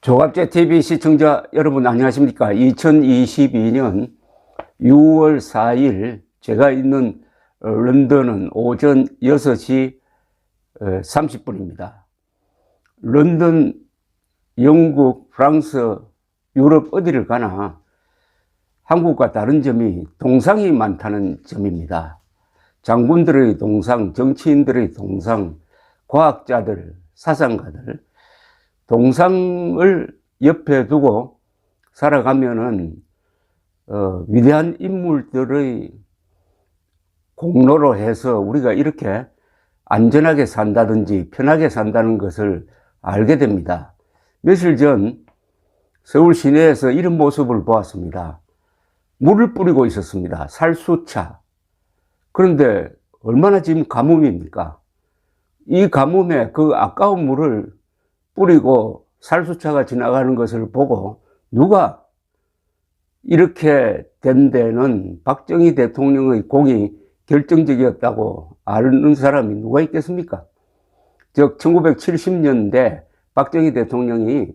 조갑제 TV 시청자 여러분 안녕하십니까? 2022년 6월 4일 제가 있는 어, 런던은 오전 6시 30분입니다. 런던, 영국, 프랑스, 유럽 어디를 가나 한국과 다른 점이 동상이 많다는 점입니다. 장군들의 동상, 정치인들의 동상, 과학자들, 사상가들, 동상을 옆에 두고 살아가면은 어, 위대한 인물들의 공로로 해서 우리가 이렇게 안전하게 산다든지 편하게 산다는 것을 알게 됩니다. 며칠 전 서울 시내에서 이런 모습을 보았습니다. 물을 뿌리고 있었습니다. 살수차. 그런데 얼마나 지금 가뭄입니까? 이 가뭄에 그 아까운 물을 뿌리고 살수차가 지나가는 것을 보고 누가 이렇게 된 데는 박정희 대통령의 공이 결정적이었다고 아는 사람이 누가 있겠습니까? 즉 1970년대 박정희 대통령이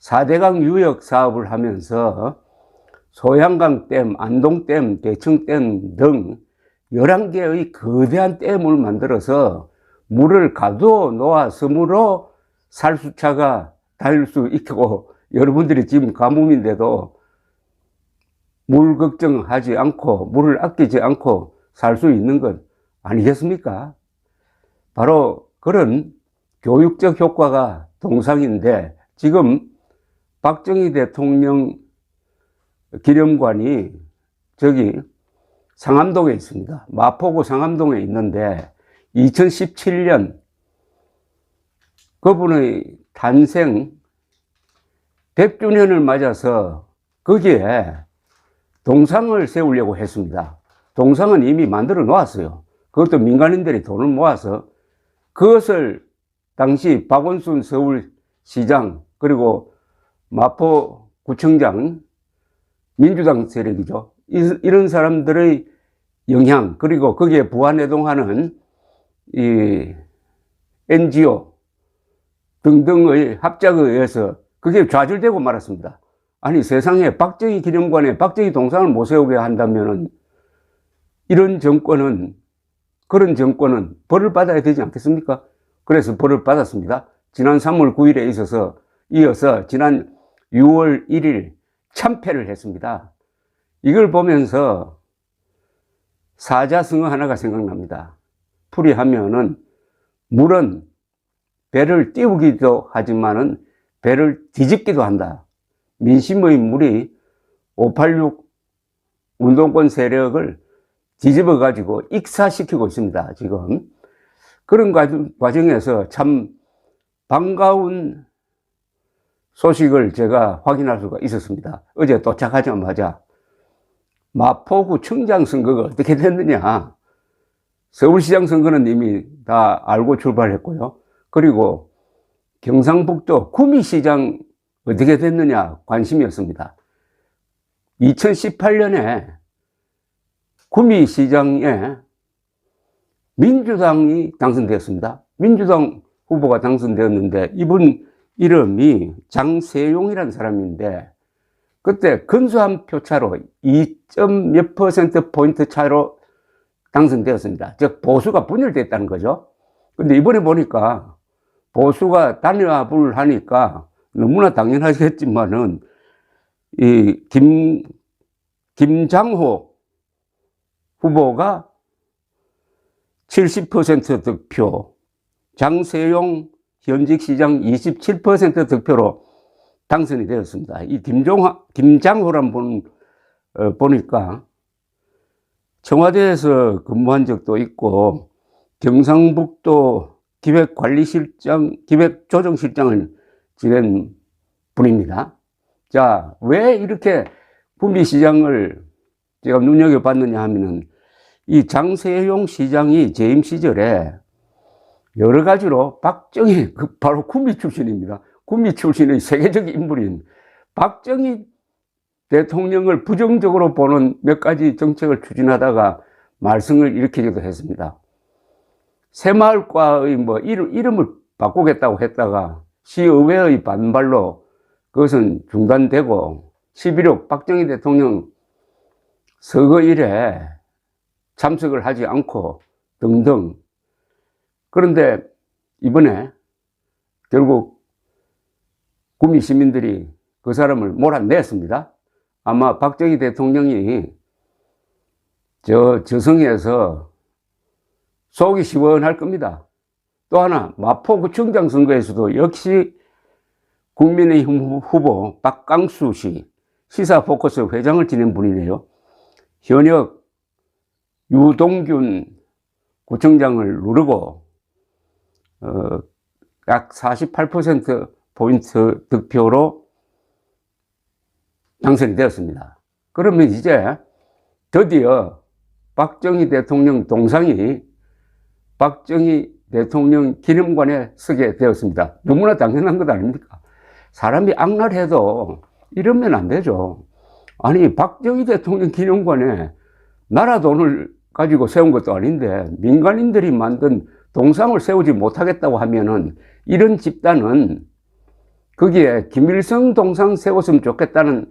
4대강 유역 사업을 하면서 소양강 댐, 안동댐, 대청댐 등 11개의 거대한 댐을 만들어서 물을 가두어 놓았으므로 살수차가 달릴 수 있고 여러분들이 지금 가뭄인데도 물 걱정하지 않고 물을 아끼지 않고 살 수 있는 것 아니겠습니까? 바로 그런 교육적 효과가 동상인데 지금 박정희 대통령 기념관이 저기 상암동에 있습니다. 마포구 상암동에 있는데 2017년 그분의 탄생 100주년을 맞아서 거기에 동상을 세우려고 했습니다. 동상은 이미 만들어 놓았어요. 그것도 민간인들이 돈을 모아서 그것을 당시 박원순 서울시장 그리고 마포구청장 민주당 세력이죠. 이런 사람들의 영향 그리고 거기에 부안해동하는 이 NGO 등등의 합작에 의해서 그게 좌절되고 말았습니다. 아니 세상에 박정희 기념관에 박정희 동상을 못 세우게 한다면은 이런 정권은 그런 정권은 벌을 받아야 되지 않겠습니까? 그래서 벌을 받았습니다. 지난 3월 9일에 있어서 이어서 지난 6월 1일 참패를 했습니다. 이걸 보면서 사자성어 하나가 생각납니다. 풀이하면은 물은 배를 띄우기도 하지만은 배를 뒤집기도 한다. 민심의 물이 586 운동권 세력을 뒤집어 가지고 익사시키고 있습니다. 지금 그런 과정에서 참 반가운 소식을 제가 확인할 수가 있었습니다. 어제 도착하자마자 마포구 청장 선거가 어떻게 됐느냐. 서울시장 선거는 이미 다 알고 출발했고요. 그리고 경상북도 구미시장 어떻게 됐느냐 관심이었습니다. 2018년에 구미시장에 민주당이 당선되었습니다. 민주당 후보가 당선되었는데 이분 이름이 장세용이라는 사람인데 그때 근소한 표차로 2몇 퍼센트 포인트 차로 당선되었습니다. 즉 보수가 분열됐다는 거죠. 근데 이번에 보니까 보수가 단일화를 하니까 너무나 당연하겠지만은 이 김, 김장호 후보가 70% 득표, 장세용 현직 시장 27% 득표로 당선이 되었습니다. 이 김종화, 김장호란 분, 어, 보니까 청와대에서 근무한 적도 있고 경상북도 기획관리실장, 기획조정실장을 지낸 분입니다. 자, 왜 이렇게 구미시장을 제가 눈여겨봤느냐 하면은 이 장세용 시장이 재임 시절에 여러 가지로 박정희, 그 바로 구미 출신입니다. 구미 출신의 세계적 인물인 박정희 대통령을 부정적으로 보는 몇 가지 정책을 추진하다가 말썽을 일으키기도 했습니다. 새마을과의 뭐 이름, 이름 을 바꾸겠다고 했다가 시의회의 반발로 그것은 중단되고 11억 박정희 대통령 서거일에 참석을 하지 않고 등등. 그런데 이번에 결국 구미 시민들이 그 사람을 몰아냈습니다. 아마 박정희 대통령이 저 저성에서 속이 시원할 겁니다. 또 하나 마포구청장 선거에서도 역시 국민의힘 후보 박강수 씨 시사 포커스 회장을 지낸 분이네요. 현역 유동균 구청장을 누르고 어, 약 48% 포인트 득표로 당선이 되었습니다. 그러면 이제 드디어 박정희 대통령 동상이 박정희 대통령 기념관에 서게 되었습니다. 너무나 당연한 것 아닙니까? 사람이 악랄해도 이러면 안 되죠. 아니, 박정희 대통령 기념관에 나라 돈을 가지고 세운 것도 아닌데 민간인들이 만든 동상을 세우지 못하겠다고 하면은 이런 집단은 거기에 김일성 동상 세웠으면 좋겠다는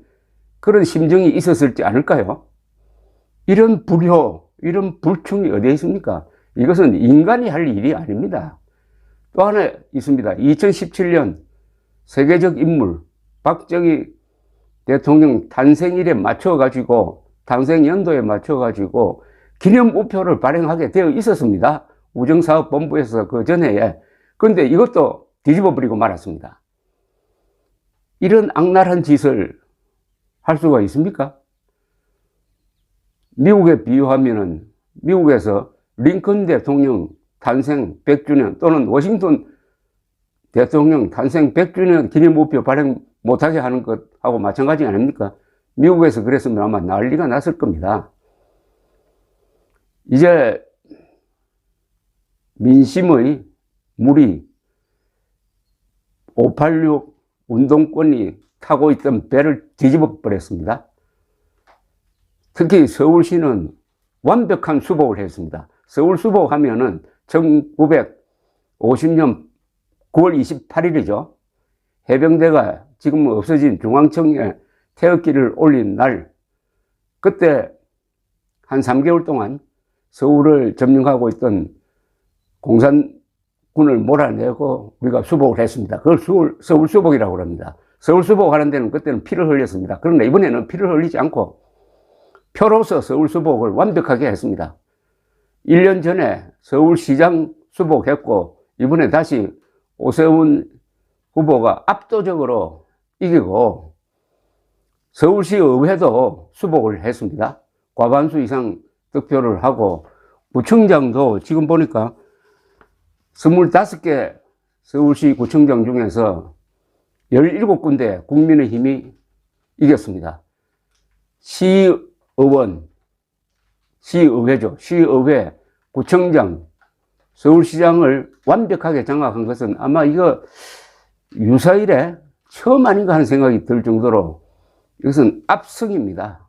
그런 심정이 있었을지 않을까요? 이런 불효, 이런 불충이 어디에 있습니까? 이것은 인간이 할 일이 아닙니다. 또 하나 있습니다. 2017년 세계적 인물 박정희 대통령 탄생일에 맞춰가지고 탄생 연도에 맞춰가지고 기념 우표를 발행하게 되어 있었습니다. 우정사업본부에서 그 전에 그런데 이것도 뒤집어 버리고 말았습니다. 이런 악랄한 짓을 할 수가 있습니까? 미국에 비유하면은 미국에서 링컨 대통령 탄생 100주년 또는 워싱턴 대통령 탄생 100주년 기념 우표 발행 못하게 하는 것하고 마찬가지 아닙니까? 미국에서 그랬으면 아마 난리가 났을 겁니다. 이제 민심의 물이 586 운동권이 타고 있던 배를 뒤집어 버렸습니다. 특히 서울시는 완벽한 수복을 했습니다. 서울 수복하면은 1950년 9월 28일이죠. 해병대가 지금 없어진 중앙청에 태극기를 올린 날, 그때 한 3개월 동안 서울을 점령하고 있던 공산군을 몰아내고 우리가 수복을 했습니다. 그걸 서울, 서울 수복이라고 합니다. 서울 수복하는 데는 그때는 피를 흘렸습니다. 그런데 이번에는 피를 흘리지 않고 표로서 서울 수복을 완벽하게 했습니다. 1년 전에 서울시장 수복했고 이번에 다시 오세훈 후보가 압도적으로 이기고 서울시 의회도 수복을 했습니다. 과반수 이상 득표를 하고 구청장도 지금 보니까 25개 서울시 구청장 중에서 17군데 국민의힘이 이겼습니다. 시의원, 시의회죠. 시의회, 구청장, 서울시장을 완벽하게 장악한 것은 아마 이거 유사일에 처음 아닌가 하는 생각이 들 정도로 이것은 압승입니다.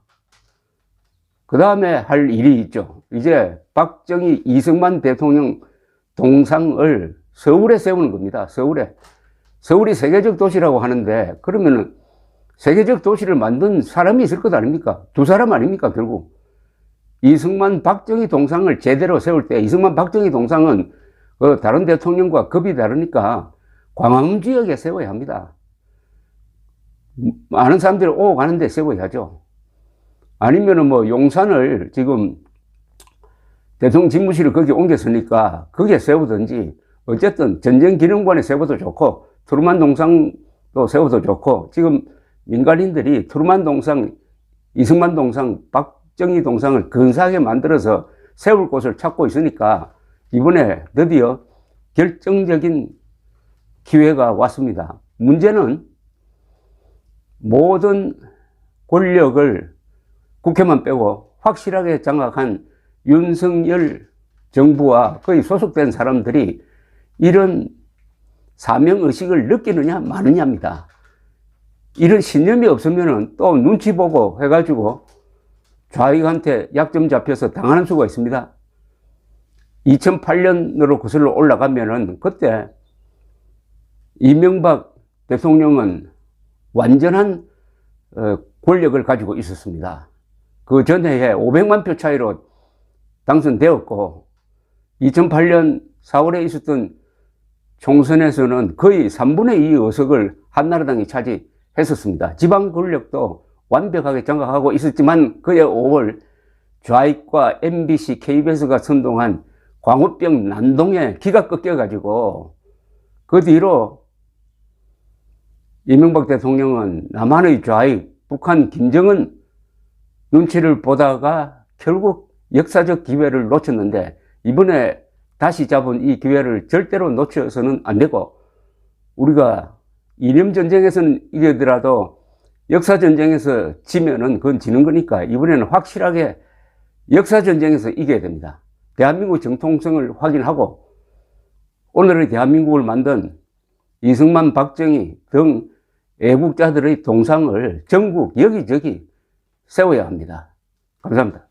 그 다음에 할 일이 있죠. 이제 박정희 이승만 대통령 동상을 서울에 세우는 겁니다. 서울에. 서울이 세계적 도시라고 하는데 그러면은 세계적 도시를 만든 사람이 있을 것 아닙니까? 두 사람 아닙니까, 결국? 이승만, 박정희 동상을 제대로 세울 때 이승만, 박정희 동상은 그 다른 대통령과 급이 다르니까 광화문 지역에 세워야 합니다. 많은 사람들이 오고 가는데 세워야죠. 아니면은 뭐 용산을 지금 대통령 집무실을 거기 옮겼으니까 거기에 세우든지 어쨌든 전쟁 기념관에 세워도 좋고 트루만 동상도 세워도 좋고 지금 민간인들이 트루만 동상, 이승만 동상, 박 정희 동상을 근사하게 만들어서 세울 곳을 찾고 있으니까 이번에 드디어 결정적인 기회가 왔습니다. 문제는 모든 권력을 국회만 빼고 확실하게 장악한 윤석열 정부와 거의 소속된 사람들이 이런 사명의식을 느끼느냐 마느냐입니다. 이런 신념이 없으면 또 눈치 보고 해가지고 좌익한테 약점 잡혀서 당하는 수가 있습니다. 2008년으로 거슬러 올라가면은 그때 이명박 대통령은 완전한 어, 권력을 가지고 있었습니다. 그 전해에 500만 표 차이로 당선되었고 2008년 4월에 있었던 총선에서는 거의 3분의 2 의석을 한나라당이 차지했었습니다. 지방 권력도 완벽하게 장악하고 있었지만 그해 5월 좌익과 MBC, KBS가 선동한 광우병 난동에 기가 꺾여가지고 그 뒤로 이명박 대통령은 남한의 좌익, 북한 김정은 눈치를 보다가 결국 역사적 기회를 놓쳤는데 이번에 다시 잡은 이 기회를 절대로 놓쳐서는 안 되고 우리가 이념 전쟁에서는 이기더라도 역사 전쟁에서 지면은 그건 지는 거니까 이번에는 확실하게 역사 전쟁에서 이겨야 됩니다. 대한민국 정통성을 확인하고 오늘의 대한민국을 만든 이승만, 박정희 등 애국자들의 동상을 전국 여기저기 세워야 합니다. 감사합니다.